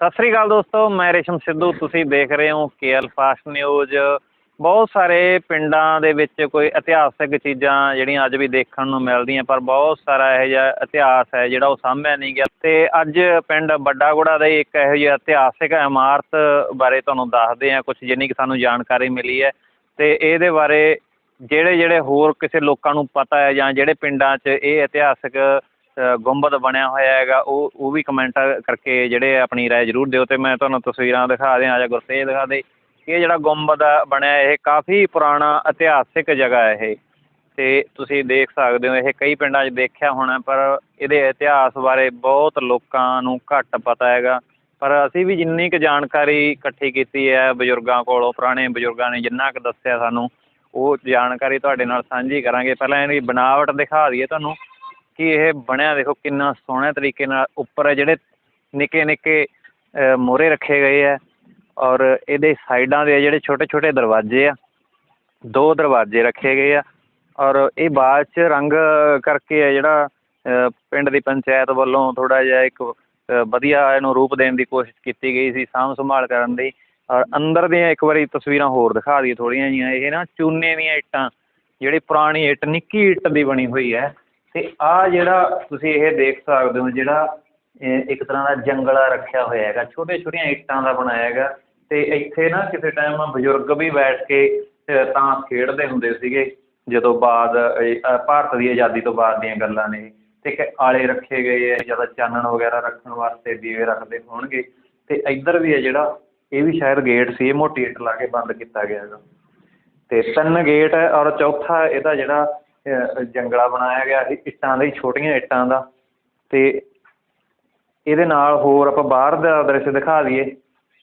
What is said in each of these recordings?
ਸਤਿ ਸ੍ਰੀ ਅਕਾਲ ਦੋਸਤੋ, ਮੈਂ ਰੇਸ਼ਮ ਸਿੱਧੂ, ਤੁਸੀਂ ਦੇਖ ਰਹੇ ਹੋ ਕੇਐਲ ਫਾਸਟ ਨਿਊਜ਼। ਬਹੁਤ ਸਾਰੇ ਪਿੰਡਾਂ ਦੇ ਵਿੱਚ ਕੋਈ ਇਤਿਹਾਸਕ ਚੀਜ਼ਾਂ ਜਿਹੜੀਆਂ ਅੱਜ ਵੀ ਦੇਖਣ ਨੂੰ ਮਿਲਦੀਆਂ, ਪਰ ਬਹੁਤ ਸਾਰਾ ਇਹੋ ਜਿਹਾ ਇਤਿਹਾਸ ਹੈ ਜਿਹੜਾ ਉਹ ਸਾਂਭਿਆ ਨਹੀਂ ਗਿਆ। ਤੇ ਅੱਜ ਪਿੰਡ ਵੱਡਾਗੁੜਾ ਦੇ ਇੱਕ ਇਹੋ ਜਿਹਾ ਇਤਿਹਾਸਕ ਇਮਾਰਤ ਬਾਰੇ ਤੁਹਾਨੂੰ ਦੱਸਦੇ ਹਾਂ ਕੁਝ ਜਿੰਨੀ ਕਿ ਸਾਨੂੰ ਜਾਣਕਾਰੀ ਮਿਲੀ ਹੈ। ਤੇ ਇਹਦੇ ਬਾਰੇ ਜਿਹੜੇ ਜਿਹੜੇ ਹੋਰ ਕਿਸੇ ਲੋਕਾਂ ਨੂੰ ਪਤਾ ਹੈ ਜਾਂ ਜਿਹੜੇ ਪਿੰਡਾਂ 'ਚ ਇਹ ਇਤਿਹਾਸਕ ਗੁੰਬਦ ਬਣਿਆ ਹੋਇਆ ਹੈਗਾ, ਉਹ ਉਹ ਵੀ ਕਮੈਂਟ ਕਰਕੇ ਜਿਹੜੇ ਆਪਣੀ ਰਾਏ ਜ਼ਰੂਰ ਦਿਓ ਅਤੇ ਮੈਂ ਤੁਹਾਨੂੰ ਤਸਵੀਰਾਂ ਦਿਖਾ ਦਿਆਂ, ਆ ਜਾ ਗੁਰਤੇਜ ਦਿਖਾ ਦੇ। ਇਹ ਜਿਹੜਾ ਗੁੰਬਦ ਬਣਿਆ, ਇਹ ਕਾਫੀ ਪੁਰਾਣਾ ਇਤਿਹਾਸਿਕ ਜਗ੍ਹਾ ਹੈ ਇਹ। ਅਤੇ ਤੁਸੀਂ ਦੇਖ ਸਕਦੇ ਹੋ, ਇਹ ਕਈ ਪਿੰਡਾਂ 'ਚ ਦੇਖਿਆ ਹੋਣਾ, ਪਰ ਇਹਦੇ ਇਤਿਹਾਸ ਬਾਰੇ ਬਹੁਤ ਲੋਕਾਂ ਨੂੰ ਘੱਟ ਪਤਾ ਹੈਗਾ। ਪਰ ਅਸੀਂ ਵੀ ਜਿੰਨੀ ਕੁ ਜਾਣਕਾਰੀ ਇਕੱਠੀ ਕੀਤੀ ਹੈ, ਬਜ਼ੁਰਗਾਂ ਕੋਲੋਂ, ਪੁਰਾਣੇ ਬਜ਼ੁਰਗਾਂ ਨੇ ਜਿੰਨਾ ਕੁ ਦੱਸਿਆ ਸਾਨੂੰ, ਉਹ ਜਾਣਕਾਰੀ ਤੁਹਾਡੇ ਨਾਲ ਸਾਂਝੀ ਕਰਾਂਗੇ। ਪਹਿਲਾਂ ਇਹਦੀ ਬਣਾਵਟ ਦਿਖਾ ਦਈਏ ਤੁਹਾਨੂੰ। ਕਿ ਇਹ ਬਣਿਆ ਦੇਖੋ ਕਿੰਨਾ ਸੋਹਣੇ ਤਰੀਕੇ ਨਾਲ ਉੱਪਰ ਜਿਹੜੇ ਨਿੱਕੇ ਨਿੱਕੇ ਮੋਹਰੇ ਰੱਖੇ ਗਏ ਆ ਔਰ ਇਹਦੇ ਸਾਈਡਾਂ ਦੇ ਜਿਹੜੇ ਛੋਟੇ ਛੋਟੇ ਦਰਵਾਜ਼ੇ ਆ ਦੋ ਦਰਵਾਜ਼ੇ ਰੱਖੇ ਗਏ ਆ ਔਰ ਇਹ ਬਾਅਦ ਚ ਰੰਗ ਕਰਕੇ ਆ ਜਿਹੜਾ ਅ, ਪਿੰਡ ਦੀ ਪੰਚਾਇਤ ਵੱਲੋਂ ਥੋੜਾ ਜਿਹਾ ਇੱਕ ਵਧੀਆ ਇਹਨੂੰ ਰੂਪ ਦੇਣ ਦੀ ਕੋਸ਼ਿਸ਼ ਕੀਤੀ ਗਈ ਸੀ ਸਾਂਭ ਸੰਭਾਲ ਕਰਨ ਦੀ ਔਰ ਅੰਦਰ ਦੀਆਂ ਇੱਕ ਵਾਰੀ ਤਸਵੀਰਾਂ ਹੋਰ ਦਿਖਾ ਦਈਏ ਥੋੜੀਆਂ ਜੀਆਂ ਇਹ ਨਾ ਚੂਨੇ ਦੀਆਂ ਇੱਟਾਂ ਜਿਹੜੀ ਪੁਰਾਣੀ ਇੱਟ ਨਿੱਕੀ ਇੱਟ ਦੀ ਬਣੀ ਹੋਈ ਹੈ। ਤੇ ਆ ਜਿਹੜਾ ਤੁਸੀਂ ਇਹ ਦੇਖ ਸਕਦੇ ਹੋ ਜਿਹੜਾ ਇੱਕ ਤਰ੍ਹਾਂ ਦਾ ਜੰਗਲਾ ਰੱਖਿਆ ਹੋਇਆ ਹੈਗਾ ਛੋਟੇ ਛੋਟੀਆਂ ਇੱਟਾਂ ਦਾ ਬਣਾਇਆ ਹੈਗਾ ਤੇ ਇੱਥੇ ਨਾ ਕਿਸੇ ਟਾਈਮ ਬਜ਼ੁਰਗ ਵੀ ਬੈਠ ਕੇ ਅ, ਖੇਡਦੇ ਹੁੰਦੇ ਸੀਗੇ ਜਦੋਂ ਬਾਅਦ ਭਾਰਤ ਦੀ ਆਜ਼ਾਦੀ ਤੋਂ ਬਾਅਦ ਦੀਆਂ ਗੱਲਾਂ ਨੇ। ਤੇ ਇੱਕ ਆਲੇ ਰੱਖੇ ਗਏ ਹੈ ਜ਼ਿਆਦਾ ਚਾਨਣ ਵਗੈਰਾ ਰੱਖਣ ਵਾਸਤੇ ਦੀਵੇ ਰੱਖਦੇ ਹੋਣਗੇ। ਤੇ ਇੱਧਰ ਵੀ ਹੈ ਜਿਹੜਾ ਇਹ ਵੀ ਸ਼ਾਇਦ ਗੇਟ ਸੀ ਇਹ ਮੋਟੀ ਇੱਟ ਲਾ ਕੇ ਬੰਦ ਕੀਤਾ ਗਿਆ ਹੈਗਾ। ਤੇ ਤਿੰਨ ਗੇਟ ਹੈ ਔਰ ਚੌਥਾ ਇਹਦਾ ਜਿਹੜਾ ਜੰਗਲਾ ਬਣਾਇਆ ਗਿਆ ਸੀ ਇੱਟਾਂ ਦਾ ਹੀ ਛੋਟੀਆਂ ਇੱਟਾਂ ਦਾ। ਤੇ ਇਹਦੇ ਨਾਲ ਹੋਰ ਆਪਾਂ ਬਾਹਰ ਦਾ ਦ੍ਰਿਸ਼ ਦਿਖਾ ਦਈਏ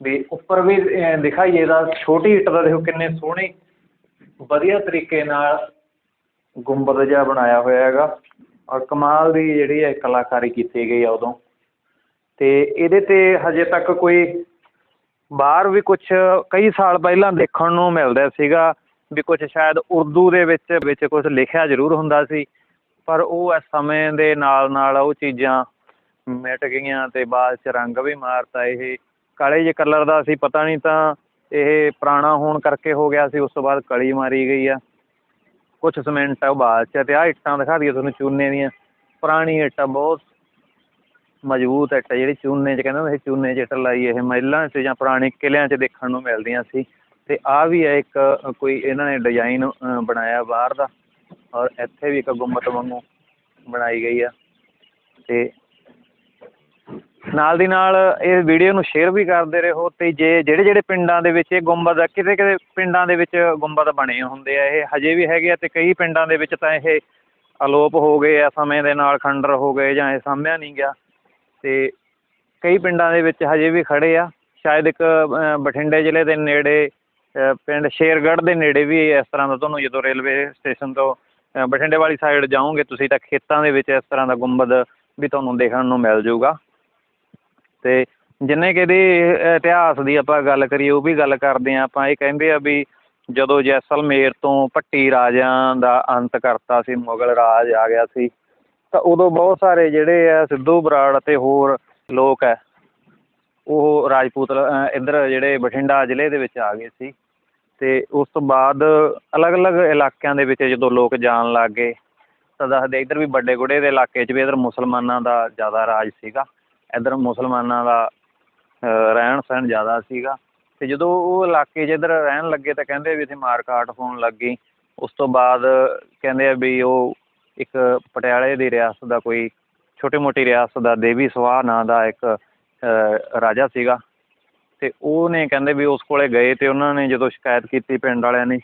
ਵੀ ਉੱਪਰ ਵੀ ਅ, ਦਿਖਾਈਏ ਇਹਦਾ ਛੋਟੀ ਇੱਟ ਦਾ ਦੇਖੋ ਕਿੰਨੇ ਸੋਹਣੇ ਵਧੀਆ ਤਰੀਕੇ ਨਾਲ ਗੁੰਬਦ ਜਿਹਾ ਬਣਾਇਆ ਹੋਇਆ ਹੈਗਾ। ਔਰ ਕਮਾਲ ਦੀ ਜਿਹੜੀ ਹੈ ਕਲਾਕਾਰੀ ਕੀਤੀ ਗਈ ਆ ਉਦੋਂ। ਤੇ ਇਹਦੇ ਤੇ ਹਜੇ ਤੱਕ ਕੋਈ ਬਾਹਰ ਵੀ ਕੁਝ ਕਈ ਸਾਲ ਪਹਿਲਾਂ ਦੇਖਣ ਨੂੰ ਮਿਲਦਾ ਸੀਗਾ। ਵੀ ਕੁਝ ਸ਼ਾਇਦ ਉਰਦੂ ਦੇ ਵਿੱਚ ਵਿੱਚ ਕੁਝ ਲਿਖਿਆ ਜ਼ਰੂਰ ਹੁੰਦਾ ਸੀ, ਪਰ ਉਹ ਇਸ ਸਮੇਂ ਦੇ ਨਾਲ ਨਾਲ ਉਹ ਚੀਜ਼ਾਂ ਮਿਟ ਗਈਆਂ ਤੇ ਬਾਅਦ ਚ ਰੰਗ ਵੀ ਮਾਰਤਾ। ਇਹ ਕਾਲੇ ਜੇ ਕਲਰ ਦਾ ਸੀ, ਪਤਾ ਨਹੀਂ ਤਾਂ ਇਹ ਪੁਰਾਣਾ ਹੋਣ ਕਰਕੇ ਹੋ ਗਿਆ ਸੀ, ਉਸ ਤੋਂ ਬਾਅਦ ਕਲੀ ਮਾਰੀ ਗਈ ਆ। ਕੁਝ ਸੀਮੈਂਟ ਆ ਉਹ ਬਾਅਦ ਚ, ਤੇ ਆ ਇੱਟਾਂ ਦਿਖਾ ਦਈਏ ਤੁਹਾਨੂੰ ਚੂਨੇ ਦੀਆਂ। ਪੁਰਾਣੀ ਇੱਟਾਂ ਬਹੁਤ ਮਜ਼ਬੂਤ ਇੱਟ ਜਿਹੜੀ ਚੂਨੇ 'ਚ ਕਹਿੰਦੇ ਹੁੰਦੇ ਸੀ, ਚੂਨੇ 'ਚ ਇੱਟ ਲਾਈ, ਇਹ ਮਹਿਲਾਂ 'ਚ ਜਾਂ ਪੁਰਾਣੇ ਕਿਲਿਆਂ 'ਚ ਦੇਖਣ ਨੂੰ ਮਿਲਦੀਆਂ ਸੀ। ਤੇ ਆ ਵੀ ਹੈ ਇੱਕ ਕੋਈ ਇਹਨਾਂ ਨੇ ਡਿਜ਼ਾਈਨ ਬਣਾਇਆ ਬਾਹਰ ਦਾ ਔਰ ਇੱਥੇ ਵੀ ਇੱਕ ਗੁੰਮਤ ਵਾਂਗੂ ਬਣਾਈ ਗਈ ਆ ਤੇ ਨਾਲ ਦੀ ਨਾਲ ਇਹ ਵੀਡੀਓ ਨੂੰ ਸ਼ੇਅਰ ਵੀ ਕਰਦੇ ਰਹੋ ਤੇ ਜੇ ਜਿਹੜੇ ਜਿਹੜੇ ਪਿੰਡਾਂ ਦੇ ਵਿੱਚ ਇਹ ਗੁੰਬਦ ਕਿਤੇ ਕਿਤੇ ਪਿੰਡਾਂ ਦੇ ਵਿੱਚ ਗੁੰਬਦ ਬਣੇ ਹੁੰਦੇ ਆ ਇਹ, ਹਜੇ ਵੀ ਹੈਗੇ ਆ ਤੇ ਕਈ ਪਿੰਡਾਂ ਦੇ ਵਿੱਚ ਤਾਂ ਇਹ ਅਲੋਪ ਹੋ ਗਏ ਆ, ਸਮੇਂ ਦੇ ਨਾਲ ਖੰਡਰ ਹੋ ਗਏ ਜਾਂ ਇਹ ਸਾਂਭਿਆ ਨਹੀਂ ਗਿਆ ਤੇ ਕਈ ਪਿੰਡਾਂ ਦੇ ਵਿੱਚ ਹਜੇ ਵੀ ਖੜੇ ਆ, ਸ਼ਾਇਦ ਇੱਕ ਬਠਿੰਡੇ ਜ਼ਿਲ੍ਹੇ ਦੇ ਨੇੜੇ ਪਿੰਡ ਸ਼ੇਰਗੜ੍ਹ ਦੇ ਨੇੜੇ ਵੀ ਇਸ ਤਰ੍ਹਾਂ ਦਾ ਤੁਹਾਨੂੰ ਜਦੋਂ ਰੇਲਵੇ ਸਟੇਸ਼ਨ ਤੋਂ ਬਠਿੰਡੇ ਵਾਲੀ ਸਾਈਡ ਜਾਓਗੇ, ਤੁਸੀਂ ਤਾਂ ਖੇਤਾਂ ਦੇ ਵਿੱਚ ਇਸ ਤਰ੍ਹਾਂ ਦਾ ਗੁੰਬਦ ਵੀ ਤੁਹਾਨੂੰ ਦੇਖਣ ਨੂੰ ਮਿਲ ਜਾਊਗਾ। ਅਤੇ ਜਿੰਨੇ ਕਿ ਇਹਦੇ ਇਤਿਹਾਸ ਦੀ ਆਪਾਂ ਗੱਲ ਕਰੀਏ, ਉਹ ਵੀ ਗੱਲ ਕਰਦੇ ਹਾਂ ਆਪਾਂ। ਇਹ ਕਹਿੰਦੇ ਆ ਵੀ ਜਦੋਂ ਜੈਸਲਮੇਰ ਤੋਂ ਭੱਟੀ ਰਾਜਿਆਂ ਦਾ ਅੰਤ ਕਰਤਾ ਸੀ, ਮੁਗਲ ਰਾਜ ਆ ਗਿਆ ਸੀ, ਤਾਂ ਉਦੋਂ ਬਹੁਤ ਸਾਰੇ ਜਿਹੜੇ ਆ ਸਿੱਧੂ ਬਰਾੜ ਅਤੇ ਹੋਰ ਲੋਕ ਹੈ ਉਹ ਰਾਜਪੂਤ ਇੱਧਰ ਜਿਹੜੇ ਬਠਿੰਡਾ ਜ਼ਿਲ੍ਹੇ ਦੇ ਵਿੱਚ ਆ ਗਏ ਸੀ। ਤੇ ਉਸ ਤੋਂ ਬਾਅਦ ਅਲੱਗ-ਅਲੱਗ ਇਲਾਕਿਆਂ ਦੇ ਵਿੱਚ ਜਦੋਂ ਲੋਕ ਜਾਣ ਲੱਗ ਗਏ, ਤਾਂ ਦੱਸਦੇ ਇੱਧਰ ਵੀ ਵੱਡੇ ਗੁੜੇ ਦੇ ਇਲਾਕੇ 'ਚ ਵੀ ਇੱਧਰ ਮੁਸਲਮਾਨਾਂ ਦਾ ਜ਼ਿਆਦਾ ਰਾਜ ਸੀਗਾ। ਇੱਧਰ ਮੁਸਲਮਾਨਾਂ ਦਾ ਰਹਿਣ ਸਹਿਣ ਜ਼ਿਆਦਾ ਸੀਗਾ। ਅਤੇ ਜਦੋਂ ਉਹ ਇਲਾਕੇ 'ਚ ਇੱਧਰ ਰਹਿਣ ਲੱਗੇ ਤਾਂ ਕਹਿੰਦੇ ਵੀ ਇੱਥੇ ਮਾਰ ਕਾਟ ਹੋਣ ਲੱਗ ਗਈ। ਉਸ ਤੋਂ ਬਾਅਦ ਕਹਿੰਦੇ ਆ ਵੀ ਉਹ ਇੱਕ ਪਟਿਆਲੇ ਦੀ ਰਿਆਸਤ ਦਾ ਕੋਈ ਛੋਟੀ ਮੋਟੀ ਰਿਆਸਤ ਦਾ ਦੇਵੀ ਸਵਾਹ ਨਾਂ ਦਾ ਇੱਕ ਰਾਜਾ ਸੀਗਾ। ਤੇ ਉਹਨੇ ਕਹਿੰਦੇ ਵੀ ਉਸ ਕੋਲ ਗਏ ਅਤੇ ਉਹਨਾਂ ਨੇ ਜਦੋਂ ਸ਼ਿਕਾਇਤ ਕੀਤੀ ਪਿੰਡ ਵਾਲਿਆਂ ਨੇ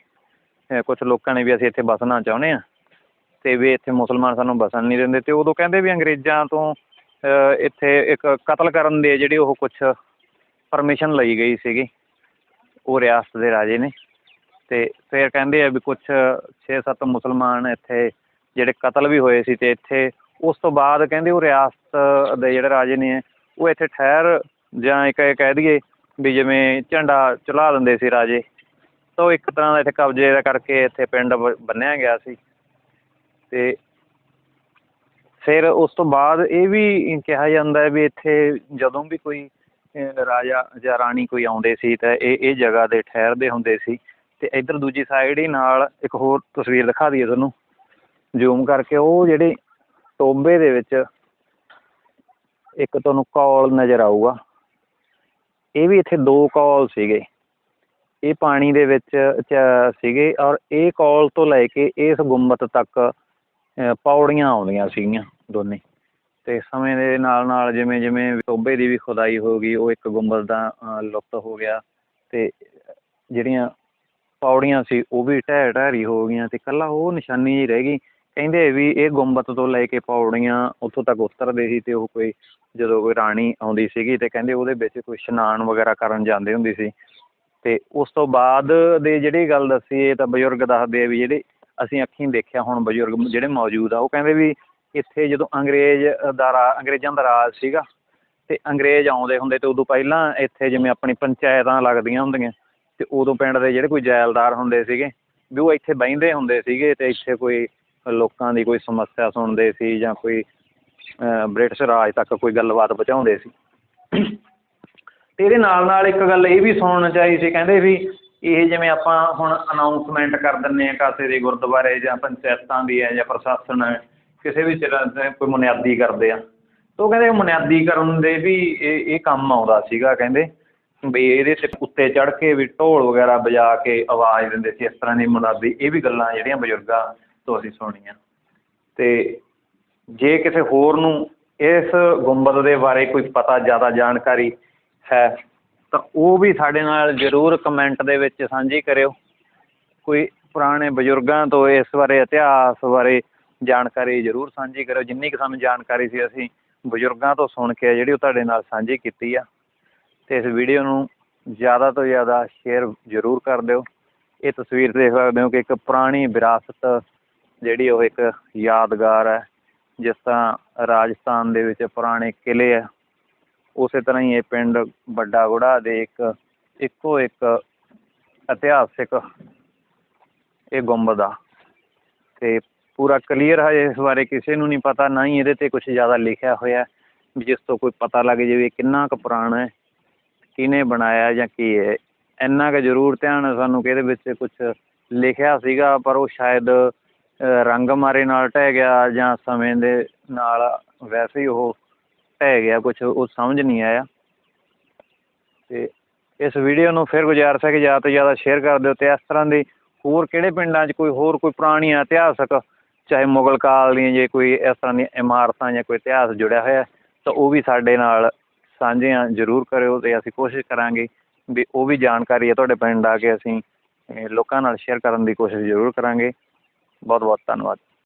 ਕੁਛ ਲੋਕਾਂ ਨੇ ਵੀ ਅਸੀਂ ਇੱਥੇ ਵਸਣਾ ਚਾਹੁੰਦੇ ਹਾਂ ਅਤੇ ਵੀ ਇੱਥੇ ਮੁਸਲਮਾਨ ਸਾਨੂੰ ਵਸਣ ਨਹੀਂ ਦਿੰਦੇ ਅਤੇ ਉਦੋਂ ਕਹਿੰਦੇ ਵੀ ਅੰਗਰੇਜ਼ਾਂ ਤੋਂ ਇੱਥੇ ਇੱਕ ਕਤਲ ਕਰਨ ਦੇ ਜਿਹੜੀ ਉਹ ਕੁਛ ਪਰਮਿਸ਼ਨ ਲਈ ਗਈ ਸੀਗੀ, ਉਹ ਰਿਆਸਤ ਦੇ ਰਾਜੇ ਨੇ ਅਤੇ ਫਿਰ ਕਹਿੰਦੇ ਆ ਵੀ ਕੁਛ ਛੇ ਸੱਤ ਮੁਸਲਮਾਨ ਇੱਥੇ ਜਿਹੜੇ ਕਤਲ ਵੀ ਹੋਏ ਸੀ ਅਤੇ ਇੱਥੇ ਉਸ ਤੋਂ ਬਾਅਦ ਕਹਿੰਦੇ ਉਹ ਰਿਆਸਤ ਦੇ ਜਿਹੜੇ ਰਾਜੇ ਨੇ ਉਹ ਇੱਥੇ ਠਹਿਰ ਜਾਂ ਇੱਕ ਇਹ ਕਹਿ ਦਈਏ ਵੀ ਜਿਵੇਂ ਝੰਡਾ ਚਲਾ ਦਿੰਦੇ ਸੀ ਰਾਜੇ, ਤਾਂ ਉਹ ਇੱਕ ਤਰ੍ਹਾਂ ਦਾ ਇੱਥੇ ਕਬਜ਼ੇ ਦਾ ਕਰਕੇ ਇੱਥੇ ਪਿੰਡ ਬੰਨਿਆ ਗਿਆ ਸੀ। ਤੇ ਫਿਰ ਉਸ ਤੋਂ ਬਾਅਦ ਇਹ ਵੀ ਕਿਹਾ ਜਾਂਦਾ ਵੀ ਇੱਥੇ ਜਦੋਂ ਵੀ ਕੋਈ ਰਾਜਾ ਜਾਂ ਰਾਣੀ ਕੋਈ ਆਉਂਦੇ ਸੀ ਤਾਂ ਇਹ ਇਹ ਜਗ੍ਹਾ ਦੇ ਠਹਿਰਦੇ ਹੁੰਦੇ ਸੀ। ਤੇ ਇੱਧਰ ਦੂਜੀ ਸਾਈਡ ਹੀ ਨਾਲ ਇੱਕ ਹੋਰ ਤਸਵੀਰ ਦਿਖਾ ਦਈਏ ਤੁਹਾਨੂੰ। ਜ਼ੂਮ ਕਰਕੇ ਉਹ ਜਿਹੜੇ ਟੋਬੇ ਦੇ ਵਿੱਚ ਇੱਕ ਤੁਹਾਨੂੰ ਕੌਲ ਨਜ਼ਰ ਆਊਗਾ। ਇਹ ਵੀ ਇੱਥੇ ਦੋ ਕੌਲ ਸੀਗੇ। ਇਹ ਪਾਣੀ ਦੇ ਵਿੱਚ ਸੀਗੇ ਔਰ ਇਹ ਕੌਲ ਤੋਂ ਲੈ ਕੇ ਇਸ ਗੁੰਬਦ ਤੱਕ ਅਹ ਪੌੜੀਆਂ ਆਉਂਦੀਆਂ ਸੀਗੀਆਂ ਦੋਨੇ। ਤੇ ਸਮੇਂ ਦੇ ਨਾਲ ਨਾਲ ਜਿਵੇਂ ਜਿਵੇਂ ਟੋਬੇ ਦੀ ਵੀ ਖੁਦਾਈ ਹੋ ਗਈ ਉਹ ਇੱਕ ਗੁੰਬਦ ਦਾ ਅਹ, ਲੁਪਤ ਹੋ ਗਿਆ ਤੇ ਜਿਹੜੀਆਂ ਪੌੜੀਆਂ ਸੀ ਉਹ ਵੀ ਢਹਿ ਢਹਿਰੀ ਹੋ ਗਈਆਂ ਤੇ ਕੱਲਾ ਉਹ ਨਿਸ਼ਾਨੀ ਹੀ ਰਹਿ ਗਈ। ਕਹਿੰਦੇ ਵੀ ਇਹ ਗੁੰਬਦ ਤੋਂ ਲੈ ਕੇ ਪੌੜੀਆਂ ਉੱਥੋਂ ਤੱਕ ਉਤਰਦੇ ਸੀ ਤੇ ਉਹ ਕੋਈ ਜਦੋਂ ਕੋਈ ਰਾਣੀ ਆਉਂਦੀ ਸੀਗੀ ਤੇ ਕਹਿੰਦੇ ਉਹਦੇ ਵਿੱਚ ਕੋਈ ਇਸ਼ਨਾਨ ਵਗੈਰਾ ਕਰਨ ਜਾਂਦੇ ਹੁੰਦੇ ਸੀ। ਤੇ ਉਸ ਤੋਂ ਬਾਅਦ ਦੇ ਜਿਹੜੀ ਗੱਲ ਦੱਸੀ, ਇਹ ਤਾਂ ਬਜ਼ੁਰਗ ਦੱਸਦੇ ਆ ਵੀ ਜਿਹੜੇ ਅਸੀਂ ਅੱਖੀਂ ਦੇਖਿਆ ਹੁਣ ਬਜ਼ੁਰਗ ਜਿਹੜੇ ਮੌਜੂਦ ਆ, ਉਹ ਕਹਿੰਦੇ ਵੀ ਇੱਥੇ ਜਦੋਂ ਅੰਗਰੇਜ਼ ਦਾ ਰਾ, ਅੰਗਰੇਜ਼ਾਂ ਦਾ ਰਾਜ ਸੀਗਾ ਤੇ ਅੰਗਰੇਜ਼ ਆਉਂਦੇ ਹੁੰਦੇ ਤੇ ਉਦੋਂ ਪਹਿਲਾਂ ਇੱਥੇ ਜਿਵੇਂ ਆਪਣੀ ਪੰਚਾਇਤਾਂ ਲੱਗਦੀਆਂ ਹੁੰਦੀਆਂ ਤੇ ਉਦੋਂ ਪਿੰਡ ਦੇ ਜਿਹੜੇ ਕੋਈ ਜੈਲਦਾਰ ਹੁੰਦੇ ਸੀਗੇ ਵੀ ਉਹ ਇੱਥੇ ਬਹਿੰਦੇ ਹੁੰਦੇ ਸੀਗੇ ਤੇ ਇੱਥੇ ਕੋਈ ਲੋਕਾਂ ਦੀ ਕੋਈ ਸਮੱਸਿਆ ਸੁਣਦੇ ਸੀ ਜਾਂ ਕੋਈ ਬ੍ਰਿਟਿਸ਼ ਰਾਜ ਤੱਕ ਕੋਈ ਗੱਲਬਾਤ ਪਹੁੰਚਾਉਂਦੇ ਸੀ। ਤੇ ਇਹਦੇ ਨਾਲ ਨਾਲ ਇੱਕ ਗੱਲ ਇਹ ਵੀ ਸੁਣਨ ਚਾਹੀ ਸੀ, ਕਹਿੰਦੇ ਵੀ ਇਹ ਜਿਵੇਂ ਆਪਾਂ ਹੁਣ ਅਨਾਉਂਸਮੈਂਟ ਕਰ ਦਿੰਨੇ ਆ ਕਾਸੇ ਦੇ ਗੁਰਦੁਆਰੇ ਜਾਂ ਪੰਚਾਇਤਾਂ ਦੀ ਹੈ ਜਾਂ ਪ੍ਰਸ਼ਾਸਨ ਹੈ, ਕਿਸੇ ਵੀ ਤਰ੍ਹਾਂ ਕੋਈ ਬੁਨਿਆਦੀ ਕਰਦੇ ਆ। ਤਾਂ ਉਹ ਕਹਿੰਦੇ ਬੁਨਿਆਦੀ ਕਰਨ ਦੇ ਵੀ ਇਹ ਇਹ ਕੰਮ ਆਉਂਦਾ ਸੀਗਾ, ਕਹਿੰਦੇ ਵੀ ਇਹਦੇ ਤੇ ਉੱਤੇ ਚੜ ਕੇ ਵੀ ਢੋਲ ਵਗੈਰਾ ਵਜਾ ਕੇ ਆਵਾਜ਼ ਦਿੰਦੇ ਸੀ, ਇਸ ਤਰ੍ਹਾਂ ਦੀ ਮੁਨਾਦੀ ਇਹ ਵੀ ਗੱਲਾਂ ਜਿਹੜੀਆਂ ਬਜ਼ੁਰਗਾਂ ਤੋਂ ਅਸੀਂ ਸੁਣੀਆਂ। ਤੇ ਜੇ ਕਿਸੇ ਹੋਰ ਨੂੰ ਇਸ ਗੁੰਬਦ ਦੇ ਬਾਰੇ ਕੋਈ ਪਤਾ ਜ਼ਿਆਦਾ ਜਾਣਕਾਰੀ ਹੈ, ਤਾਂ ਉਹ ਵੀ ਸਾਡੇ ਨਾਲ ਜ਼ਰੂਰ ਕਮੈਂਟ ਦੇ ਵਿੱਚ ਸਾਂਝੀ ਕਰਿਓ। ਕੋਈ ਪੁਰਾਣੇ ਬਜ਼ੁਰਗਾਂ ਤੋਂ ਇਸ ਬਾਰੇ, ਇਤਿਹਾਸ ਬਾਰੇ ਜਾਣਕਾਰੀ ਜ਼ਰੂਰ ਸਾਂਝੀ ਕਰਿਓ। ਜਿੰਨੀ ਕੁ ਸਾਨੂੰ ਜਾਣਕਾਰੀ ਸੀ, ਅਸੀਂ ਬਜ਼ੁਰਗਾਂ ਤੋਂ ਸੁਣ ਕੇ ਜਿਹੜੀ ਉਹ ਤੁਹਾਡੇ ਨਾਲ ਸਾਂਝੀ ਕੀਤੀ ਆ। ਤੇ ਇਸ ਵੀਡੀਓ ਨੂੰ ਜ਼ਿਆਦਾ ਤੋਂ ਜ਼ਿਆਦਾ ਸ਼ੇਅਰ ਜ਼ਰੂਰ ਕਰ ਦਿਓ। ਇਹ ਤਸਵੀਰ ਦੇਖ ਸਕਦੇ ਹੋ ਕਿ ਇੱਕ ਪੁਰਾਣੀ ਵਿਰਾਸਤ ਜਿਹੜੀ ਉਹ ਇੱਕ ਯਾਦਗਾਰ ਹੈ, ਜਿਸ ਤਰ੍ਹਾਂ ਰਾਜਸਥਾਨ ਦੇ ਵਿੱਚ ਪੁਰਾਣੇ ਕਿਲੇ ਆ, ਉਸੇ ਤਰ੍ਹਾਂ ਹੀ ਇਹ ਪਿੰਡ ਵੱਡਾ ਗੁੜਾ ਦੇ ਇੱਕ, ਇੱਕੋ ਇੱਕ ਇਤਿਹਾਸਿਕ ਇਹ ਗੁੰਬਦ ਆ ਤੇ ਪੂਰਾ ਕਲੀਅਰ ਹੈ, ਇਸ ਬਾਰੇ ਕਿਸੇ ਨੂੰ ਨਹੀਂ ਪਤਾ, ਨਾ ਹੀ ਇਹਦੇ ਤੇ ਕੁਝ ਜ਼ਿਆਦਾ ਲਿਖਿਆ ਹੋਇਆ ਵੀ ਜਿਸ ਤੋਂ ਕੋਈ ਪਤਾ ਲੱਗ ਜਾਵੇ ਕਿੰਨਾ ਕੁ ਪੁਰਾਣਾ ਹੈ, ਕਿਹਨੇ ਬਣਾਇਆ ਜਾਂ ਕੀ ਹੈ। ਇੰਨਾ ਕੁ ਜ਼ਰੂਰ ਧਿਆਨ ਹੈ ਸਾਨੂੰ ਕਿ ਇਹਦੇ ਵਿੱਚ ਕੁਝ ਲਿਖਿਆ ਸੀਗਾ, ਪਰ ਉਹ ਸ਼ਾਇਦ ਰੰਗ ਮਾਰੇ ਨਾਲ ਢਹਿ ਗਿਆ ਜਾਂ ਸਮੇਂ ਦੇ ਨਾਲ ਵੈਸੇ ਹੀ ਉਹ ਢਹਿ ਗਿਆ ਕੁਝ ਉਹ ਸਮਝ ਨਹੀਂ ਆਇਆ। ਅਤੇ ਇਸ ਵੀਡੀਓ ਨੂੰ ਫਿਰ ਗੁਜ਼ਾਰਿਸ਼ ਹੈ ਕਿ ਜ਼ਿਆਦਾ ਤੋਂ ਜ਼ਿਆਦਾ ਸ਼ੇਅਰ ਕਰ ਦਿਓ ਅਤੇ ਇਸ ਤਰ੍ਹਾਂ ਦੀ ਹੋਰ ਕਿਹੜੇ ਪਿੰਡਾਂ 'ਚ ਕੋਈ ਹੋਰ ਕੋਈ ਪੁਰਾਣੀਆਂ ਇਤਿਹਾਸਕ, ਚਾਹੇ ਮੁਗਲ ਕਾਲ ਦੀਆਂ ਜੇ ਕੋਈ ਇਸ ਤਰ੍ਹਾਂ ਦੀਆਂ ਇਮਾਰਤਾਂ ਜਾਂ ਕੋਈ ਇਤਿਹਾਸ ਜੁੜਿਆ ਹੋਇਆ ਤਾਂ ਉਹ ਵੀ ਸਾਡੇ ਨਾਲ ਸਾਂਝੀਆਂ ਜ਼ਰੂਰ ਕਰਿਓ ਅਤੇ ਅਸੀਂ ਕੋਸ਼ਿਸ਼ ਕਰਾਂਗੇ ਵੀ ਉਹ ਵੀ ਜਾਣਕਾਰੀ ਹੈ ਤੁਹਾਡੇ ਪਿੰਡ ਆ ਕੇ ਅਸੀਂ ਲੋਕਾਂ ਨਾਲ ਸ਼ੇਅਰ ਕਰਨ ਦੀ ਕੋਸ਼ਿਸ਼ ਜ਼ਰੂਰ ਕਰਾਂਗੇ। ਬਹੁਤ ਬਹੁਤ ਧੰਨਵਾਦ।